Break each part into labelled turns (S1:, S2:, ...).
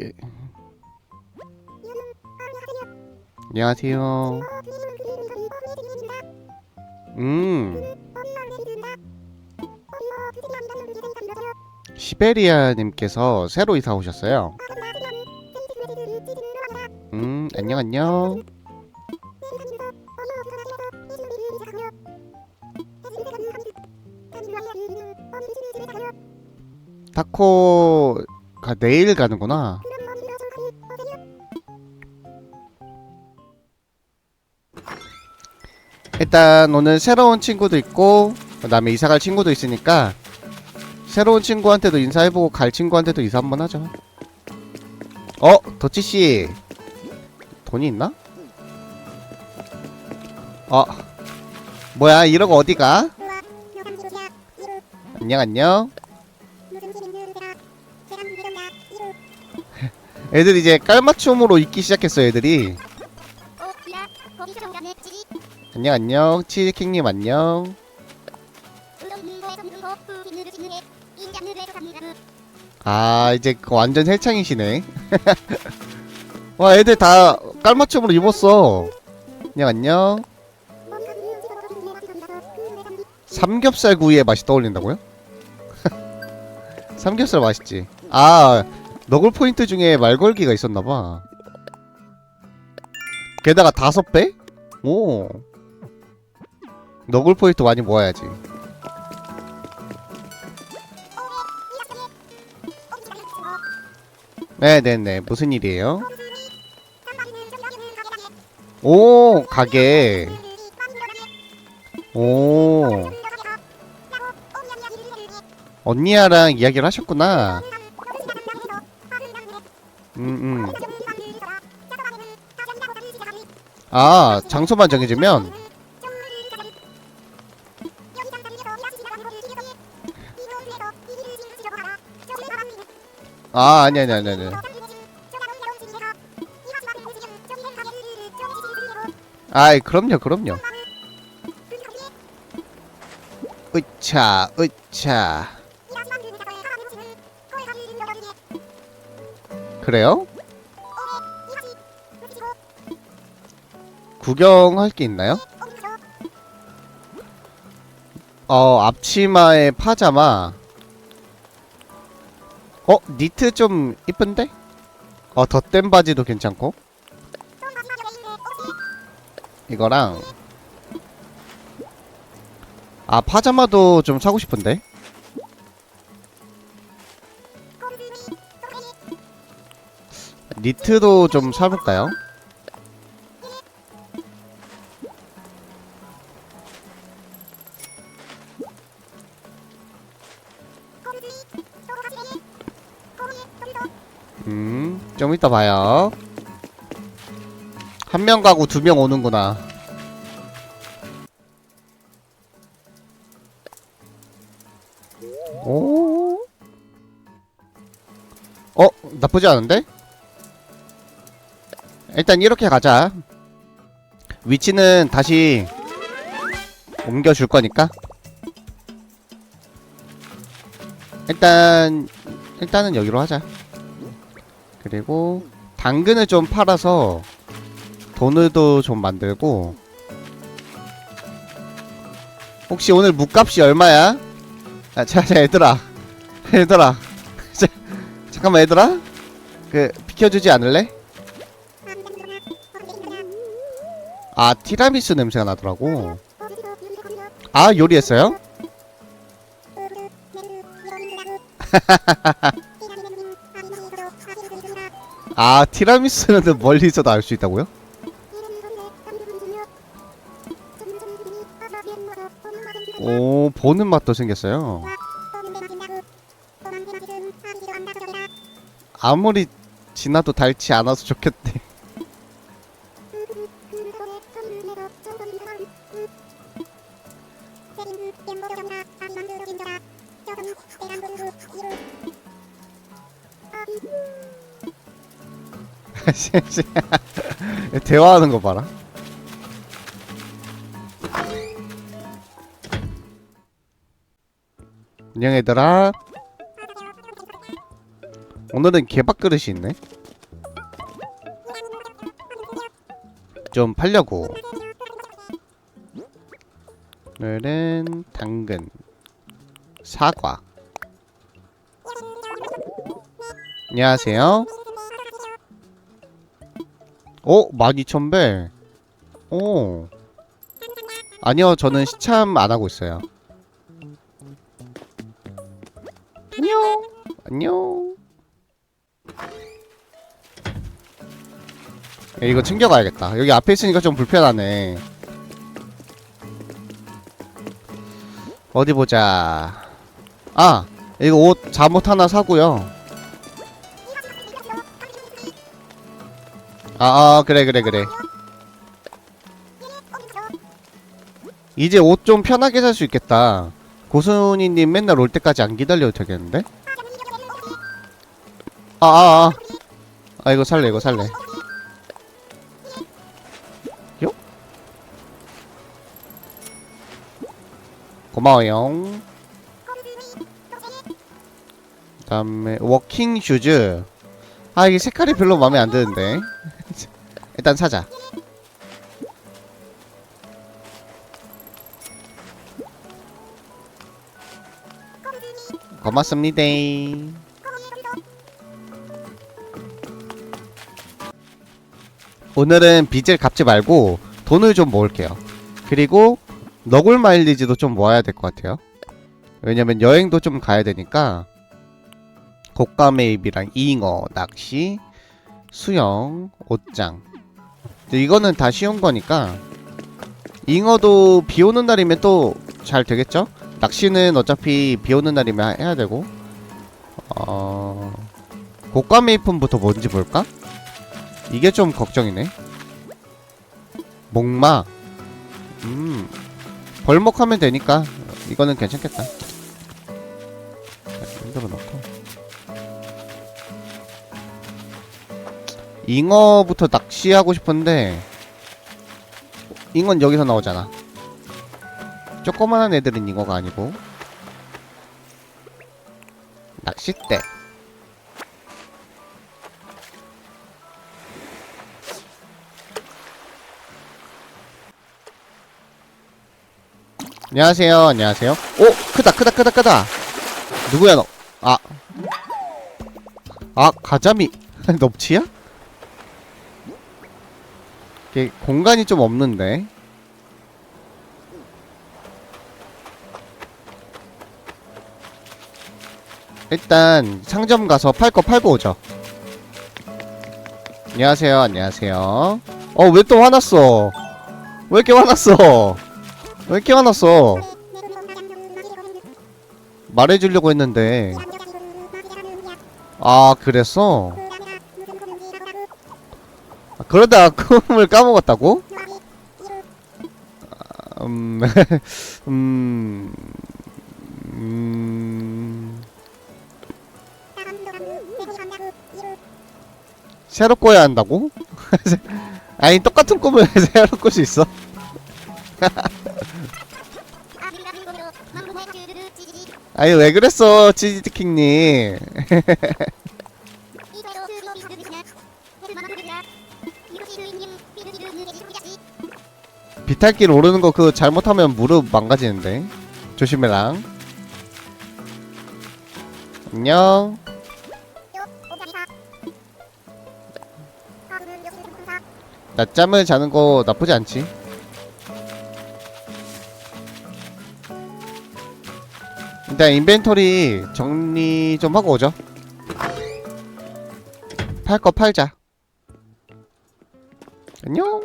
S1: 예. 안녕하세요. 음, 시베리아님께서 새로 이사 오셨어요. 음, 안녕 안녕. 타코 가 내일 가는구나. 일단 오늘 새로운 친구도 있고 그 다음에 이사 갈 친구도 있으니까 새로운 친구한테도 인사해보고 갈 친구한테도 인사 한번 하죠. 어, 도치 씨 돈이 있나? 어, 뭐야 이러고 어디가? 안녕 안녕. 애들 이제 깔맞춤으로 있기 시작했어 애들이. 안녕 안녕 치즈킹님 안녕. 아 이제 그 완전 헬창이시네. 와 애들 다 깔맞춤으로 입었어. 안녕 안녕. 삼겹살 구이의 맛이 떠올린다고요? 삼겹살 맛있지. 아 너굴 포인트 중에 말 걸기가 있었나봐. 게다가 다섯 배? 오. 너굴 포인트 많이 모아야지. 네네네 무슨 일이에요? 오 가게. 오 언니야랑 이야기를 하셨구나. 아 장소만 정해지면 아 아니 아니 아니 아니. 아이 그럼요 그럼요. 으차 으차. 그래요? 구경할 게 있나요? 어 앞치마에 파자마. 어 니트 좀 이쁜데? 어 덧댄 바지도 괜찮고. 이거랑 아 파자마도 좀 사고 싶은데. 니트도 좀 사볼까요? 음, 좀 이따 봐요. 한 명 가고 두 명 오는구나. 오. 어, 나쁘지 않은데? 일단 이렇게 가자. 위치는 다시 옮겨줄 거니까. 일단 일단은 여기로 하자. 그리고 당근을 좀 팔아서 돈을도 좀 만들고 혹시 오늘 묵값이 얼마야? 아, 자, 자, 얘들아, 얘들아, 자, 잠깐만, 얘들아, 그 비켜주지 않을래? 아, 티라미수 냄새가 나더라고. 아, 요리했어요? 아, 티라미수는 멀리서도 알 수 있다고요? 오, 보는 맛도 생겼어요. 아무리 지나도 닳지 않아서 좋겠대. 대화하는 거 봐라. 안녕 얘들아. 오늘은 개밥 그릇이 있네. 좀 팔려고. 오늘은 당근, 사과. 안녕하세요. 오, 12,000배. 오. 아니요, 저는 시참 안 하고 있어요. 안녕. 안녕. 야, 이거 챙겨가야겠다. 여기 앞에 있으니까 좀 불편하네. 어디 보자. 아, 이거 옷 잠옷 하나 사고요. 아, 아, 그래, 그래, 그래. 이제 옷 좀 편하게 살 수 있겠다. 고순이님 맨날 올 때까지 안 기다려도 되겠는데? 아, 아, 아. 아, 이거 살래, 이거 살래. 요? 고마워요. 그 다음에, 워킹 슈즈. 아, 이게 색깔이 별로 마음에 안 드는데. 일단 사자. 고맙습니다. 오늘은 빚을 갚지 말고 돈을 좀 모을게요. 그리고 너굴 마일리지도 좀 모아야 될 것 같아요. 왜냐면 여행도 좀 가야 되니까 고가 매입이랑 잉어, 낚시, 수영, 옷장. 이거는 다 쉬운 거니까 잉어도 비 오는 날이면 또 잘 되겠죠? 낚시는 어차피 비 오는 날이면 해야 되고. 어... 고가 매입품부터 뭔지 볼까? 이게 좀 걱정이네. 목마. 음 벌목하면 되니까 이거는 괜찮겠다. 흔들어 놓고 잉어부터 낚시하고 싶은데 잉어는 여기서 나오잖아. 조그만한 애들은 잉어가 아니고. 낚싯대. 안녕하세요. 안녕하세요. 오 크다 크다 크다 크다. 누구야 너? 아. 아 가자미. 넙치야? 이게 공간이 좀 없는데 일단 상점 가서 팔 거 팔고 오죠. 안녕하세요, 안녕하세요. 어, 왜 또 화났어? 왜 이렇게 화났어? 왜 이렇게 화났어? 말해주려고 했는데. 아, 그랬어? 아, 그러다 꿈을 까먹었다고? 아, 음, 음, 음, 새로 꿔야 한다고? 아니 똑같은 꿈을 새로 꿀 수 있어? 아니 왜 그랬어 치즈키킹님 비탈길 오르는 거 그거 잘못하면 무릎 망가지는데. 조심해랑. 안녕. 낮잠을 자는 거 나쁘지 않지? 일단 인벤토리 정리 좀 하고 오죠. 팔 거 팔자. 안녕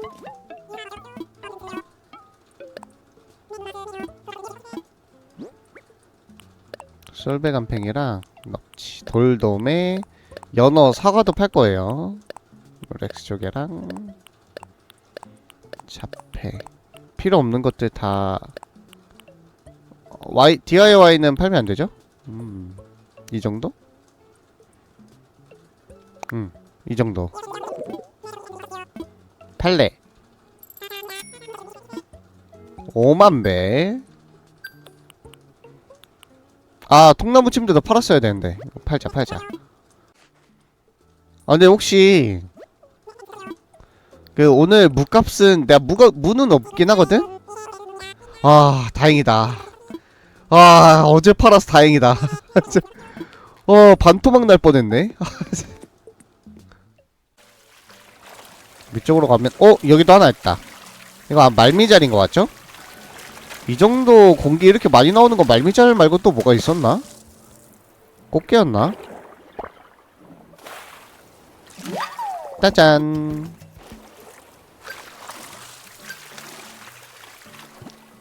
S1: 솔베간팽이랑 넙치 돌돔에 연어 사과도 팔 거예요 렉스 조개랑 자폐 필요 없는 것들 다 Y DIY는 팔면 안 되죠? 음, 이 정도? 음, 이 정도. 팔레. 5만 배. 아, 통나무 침대도 팔았어야 되는데. 팔자, 팔자. 아 근데 혹시 그 오늘 무값은 내가 무가 무는 없긴 하거든. 아 다행이다. 아 어제 팔아서 다행이다. 어 반토막 날 뻔했네. 위쪽으로 가면 어 여기도 하나 있다. 이거 아, 말미잘인 것 같죠? 이 정도 공기 이렇게 많이 나오는 거 말미잘 말고 또 뭐가 있었나? 꽃게였나? 짜잔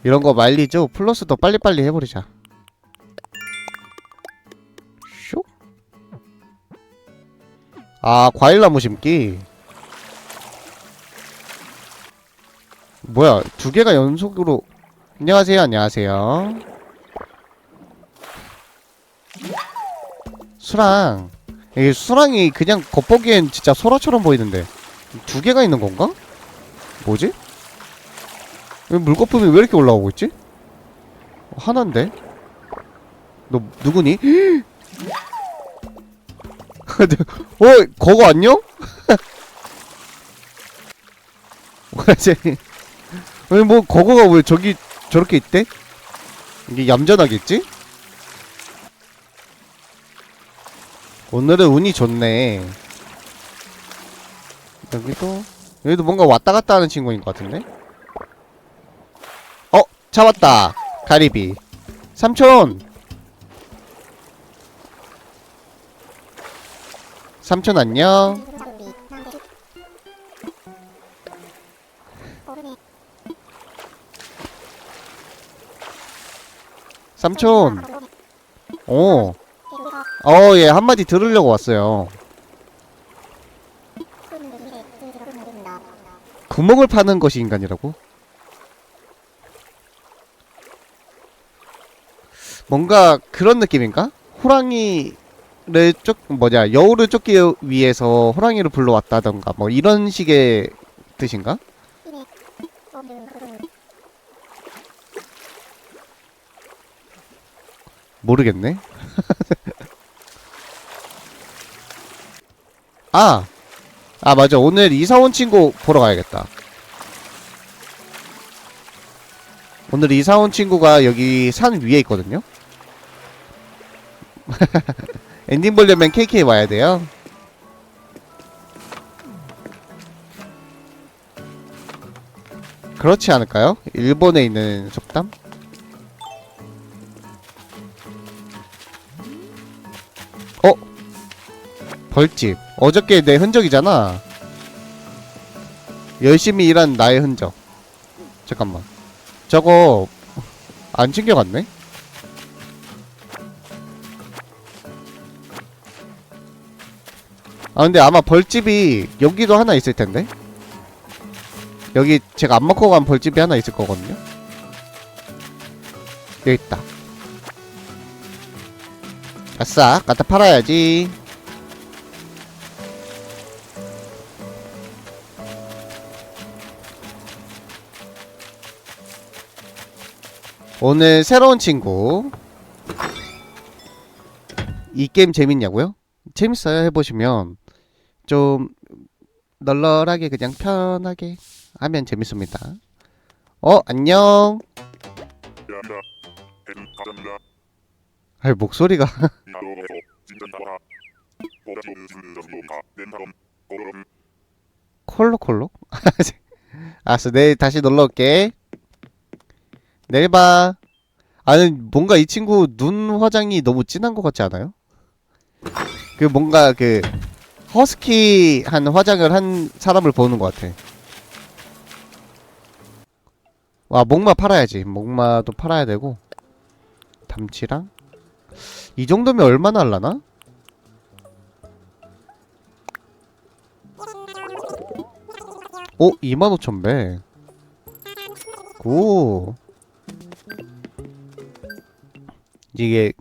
S1: 이런 거 말리죠? 플러스 더 빨리빨리 해버리자 슉? 아 과일나무 심기 뭐야 두 개가 연속으로 안녕하세요 안녕하세요 수랑 이게 수랑이 그냥 겉보기엔 진짜 소라처럼 보이는데 두 개가 있는 건가? 뭐지? 왜 물거품이 왜 이렇게 올라오고 있지? 어, 하나인데? 너 누구니? 어 거거 안녕? 뭐지? 아니 뭐 거거가 왜 저기 저렇게 있대? 이게 얌전하겠지? 오늘은 운이 좋네. 여기도 여기도 뭔가 왔다 갔다 하는 친구인 것 같은데? 어 잡았다 가리비 삼촌 삼촌 안녕 삼촌 오 어, 예, 한마디 들으려고 왔어요. 구멍을 파는 것이 인간이라고? 뭔가 그런 느낌인가? 호랑이를 쫓, 뭐냐, 여우를 쫓기 위해서 호랑이를 불러왔다던가, 뭐 이런 식의 뜻인가? 모르겠네. 아! 아, 맞아. 오늘 이사 온 친구 보러 가야겠다. 오늘 이사 온 친구가 여기 산 위에 있거든요? 엔딩 보려면 KK 와야 돼요. 그렇지 않을까요? 일본에 있는 속담? 벌집. 어저께 내 흔적이잖아. 열심히 일한 나의 흔적. 잠깐만. 저거 안 챙겨갔네? 아 근데 아마 벌집이 여기도 하나 있을 텐데. 여기 제가 안 먹고 간 벌집이 하나 있을 거거든요. 여기 있다. 아싸, 갖다 팔아야지. 오늘 새로운 친구. 이 게임 재밌냐고요? 재밌어요. 해보시면 좀 널널하게 그냥 편하게 하면 재밌습니다. 어, 안녕.
S2: 야다 엔 가담다
S1: 아, 목소리가 콜록콜록? 알았어, 내일 다시 놀러 올게. 내일 봐. 아니, 뭔가 이 친구 눈 화장이 너무 진한 것 같지 않아요? 그 뭔가 그 허스키한 화장을 한 사람을 보는 것 같아. 와, 목마 팔아야지. 목마도 팔아야 되고. 담치랑? 이 정도면 얼마나 할라나? 오, 25,000배. 오. 이게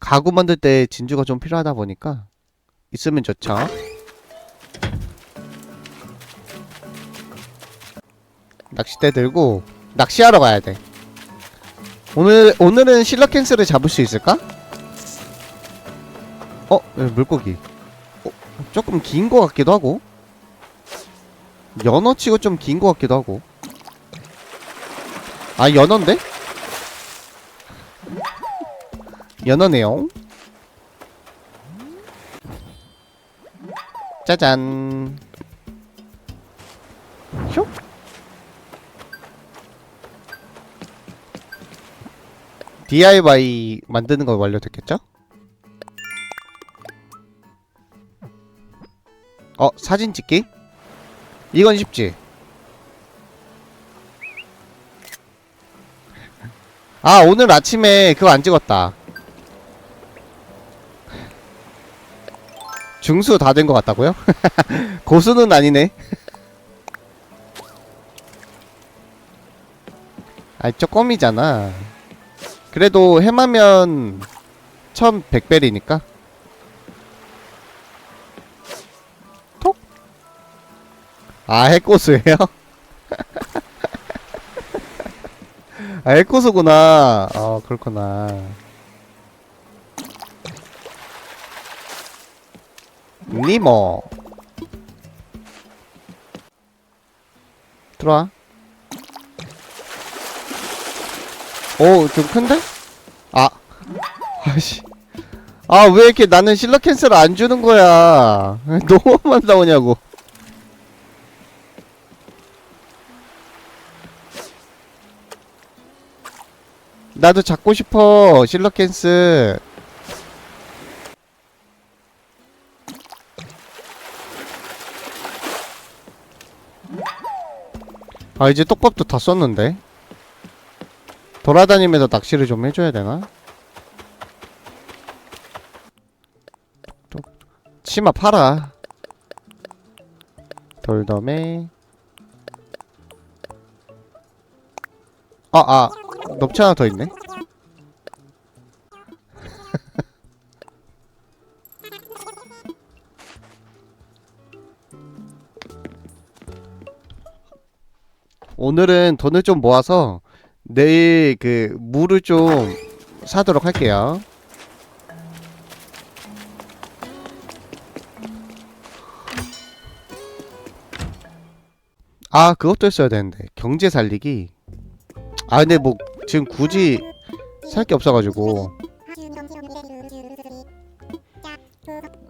S1: 가구 만들 때 진주가 좀 필요하다 보니까 있으면 좋죠. 낚싯대 들고 낚시하러 가야 돼. 오늘 오늘은 실러캔스를 잡을 수 있을까? 어, 물고기. 어, 조금 긴거 같기도 하고 연어 치고 좀긴거 같기도 하고 아 연어인데? 연어네요 짜잔. 슉. DIY 만드는 거 완료됐겠죠? 어 사진 찍기? 이건 쉽지. 아 오늘 아침에 그거 안 찍었다 중수 다 된 것 같다고요? 고수는 아니네 아이 쪼꼬미잖아 그래도 해마면 1100벨이니까 톡? 아 해코스예요? 아 해코스구나 어 그렇구나 니모 들어와 오, 좀 큰데? 아. 아씨. 아, 왜 이렇게 나는 실러 캔슬을 안 주는 거야? 너무만 나오냐고. 나도 잡고 싶어, 실러 캔슬. 아, 이제 똑밥도 다 썼는데. 돌아다니면서 낚시를 좀 해줘야 되나? 또 치마 팔아 돌돔에 아아 넙치 하나 더 있네 오늘은 돈을 좀 모아서 내일 그 물을 좀 사도록 할게요. 아 그것도 했어야 되는데 경제 살리기. 아 근데 뭐 지금 굳이 살 게 없어가지고.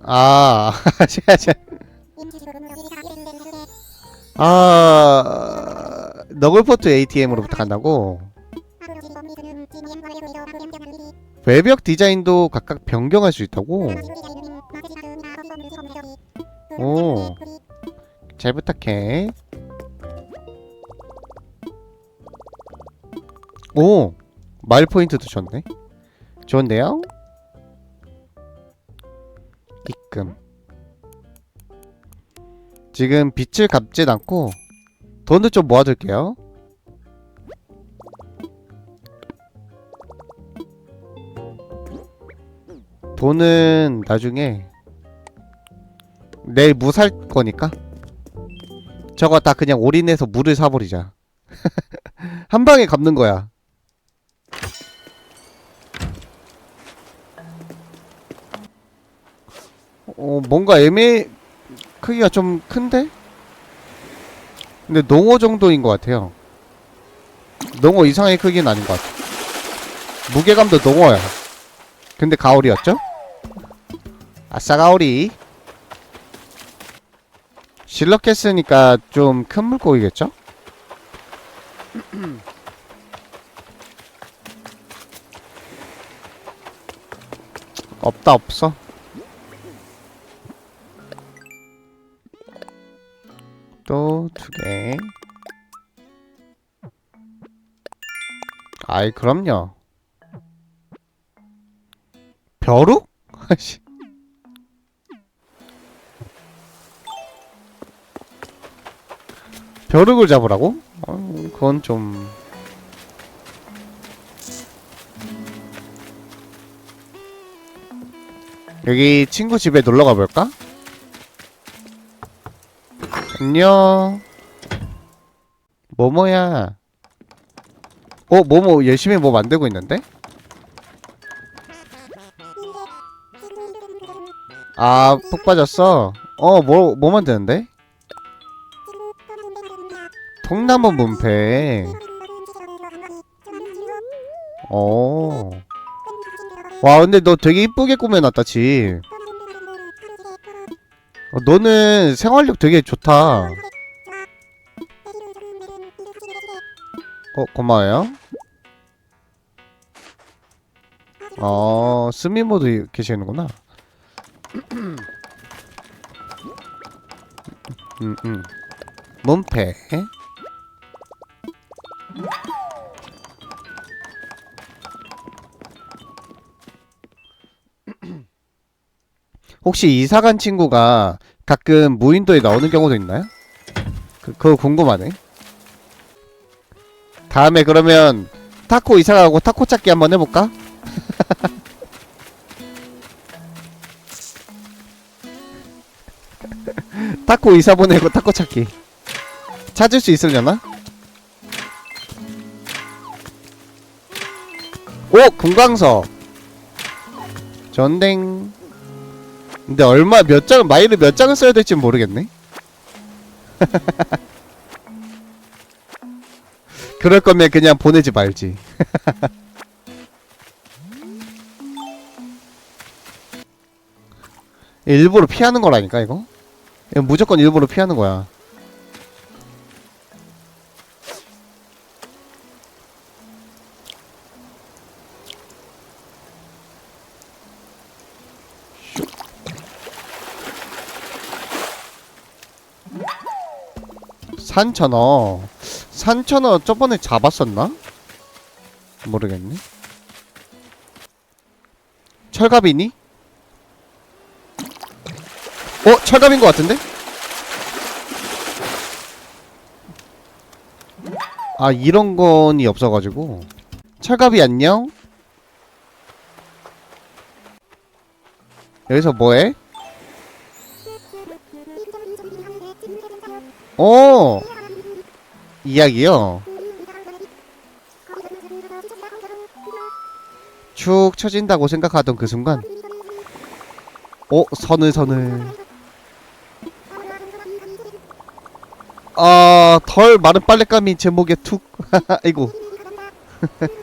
S1: 아, 아, 너굴포트 ATM으로 부탁한다고. 외벽 디자인도 각각 변경할 수 있다고. 오, 잘 부탁해. 오, 마일 포인트도 줬네. 좋은데요? 입금. 지금 빚을 갚진 않고 돈을 좀 모아둘게요. 돈은 나중에 내일 무 살 거니까 저거 다 그냥 올인해서 물을 사버리자. 한 방에 갚는 거야. 어, 뭔가 애매, 크기가 좀 큰데? 근데 농어 정도인 것 같아요. 농어 이상의 크기는 아닌 것 같아. 무게감도 농어야. 근데 가오리였죠? 아싸 가오리. 실럭했으니까 좀 큰 물고기겠죠? 없다 없어. 또 두 개. 아이 그럼요. 벼룩? 아씨. 벼룩을 잡으라고? 어, 그건 좀 여기 친구 집에 놀러 가볼까? 안녕 모모야 어 모모 열심히 뭐 만들고 있는데? 아, 푹 빠졌어? 어, 뭐, 뭐 만드는데? 통나무 문패. 어. 와, 근데 너 되게 이쁘게 꾸며놨다, 집. 어, 너는 생활력 되게 좋다. 어, 고마워요. 어, 스미모도 계시는구나. 음, 음. 문패. 혹시 이사 간 친구가 가끔 무인도에 나오는 경우도 있나요? 그, 그거 궁금하네. 다음에 그러면 타코 이사 가고 타코 찾기 한번 해볼까? 타코 이사 보내고 타코 찾기. 찾을 수 있으려나? 오! 금강석! 전댕. 근데 얼마 몇 장, 마일을 몇 장을 써야 될지 모르겠네? 그럴 거면 그냥 보내지 말지. 일부러 피하는 거라니까, 이거? 이거 무조건 일부러 피하는 거야. 산천어 산천어 저번에 잡았었나? 모르겠네 철갑이니? 어? 철갑인 것 같은데? 아 이런 건이 없어가지고 철갑이 안녕? 여기서 뭐해? 어. 이야기요. 축 처진다고 생각하던 그 순간. 어 서늘서늘 아덜 마른 빨랫감이 제 목에 툭. 아이고.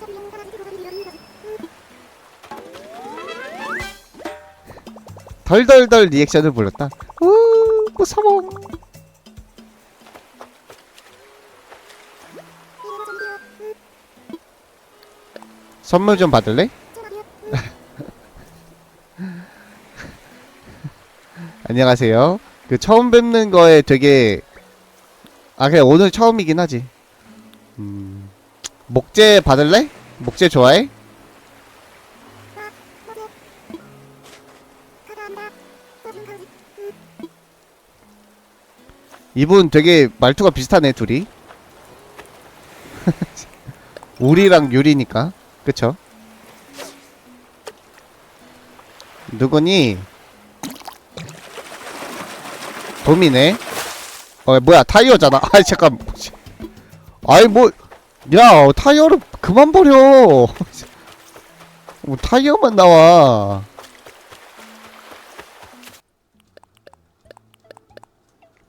S1: 덜덜덜 리액션을 불렀다. 우 무서워 선물 좀 받을래? 안녕하세요. 그 처음 뵙는 거에 되게 아 그냥 오늘 처음이긴 하지. 음 목재 받을래? 목재 좋아해? 이분 되게 말투가 비슷하네 둘이. 우리랑 유리니까 그쵸? 누구니? 돔이네. 어 뭐야 타이어잖아. 아 잠깐. 아이 뭐. 야 타이어를 그만 버려. 뭐 타이어만 나와.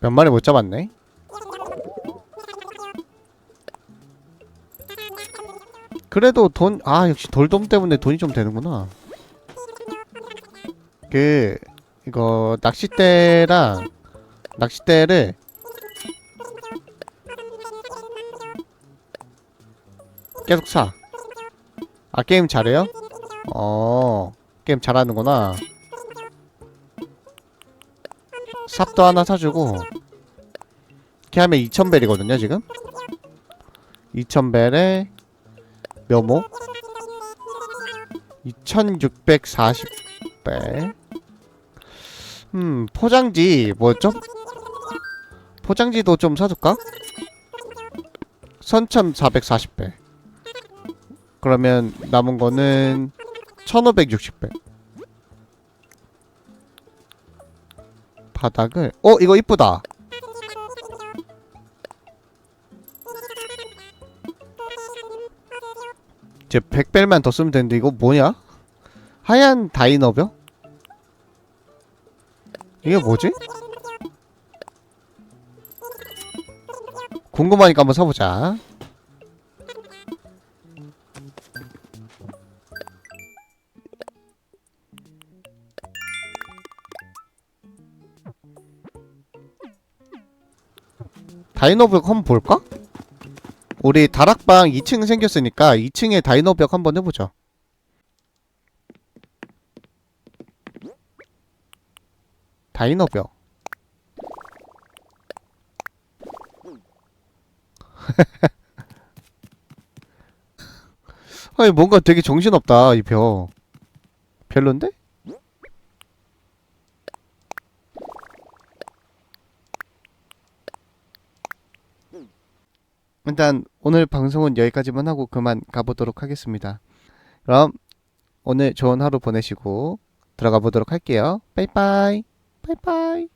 S1: 몇 마리 못 잡았네. 그래도 돈, 아, 역시 돌돔 때문에 돈이 좀 되는구나. 그, 이거, 낚싯대랑, 낚싯대를, 계속 사. 아, 게임 잘해요? 어, 게임 잘하는구나. 삽도 하나 사주고, 이렇게 하면 2000벨이거든요, 지금? 2000벨에, 묘목 2640배. 음 포장지 뭐였죠? 포장지도 좀 사줄까? 선천 440배. 그러면 남은 거는 1560배. 바닥을. 어 이거 이쁘다 이제 100벨만 더 쓰면 되는데 이거 뭐냐? 하얀 다이너벼? 이게 뭐지? 궁금하니까 한번 사보자. 다이노벽 한번 볼까? 우리 다락방 2층 생겼으니까 2층에 다이노벽 한번 해보자. 다이노벽. 아니 뭔가 되게 정신없다 이 벽. 별론데? 일단 오늘 방송은 여기까지만 하고 그만 가보도록 하겠습니다. 그럼 오늘 좋은 하루 보내시고 들어가 보도록 할게요. 빠이빠이. 빠이빠이.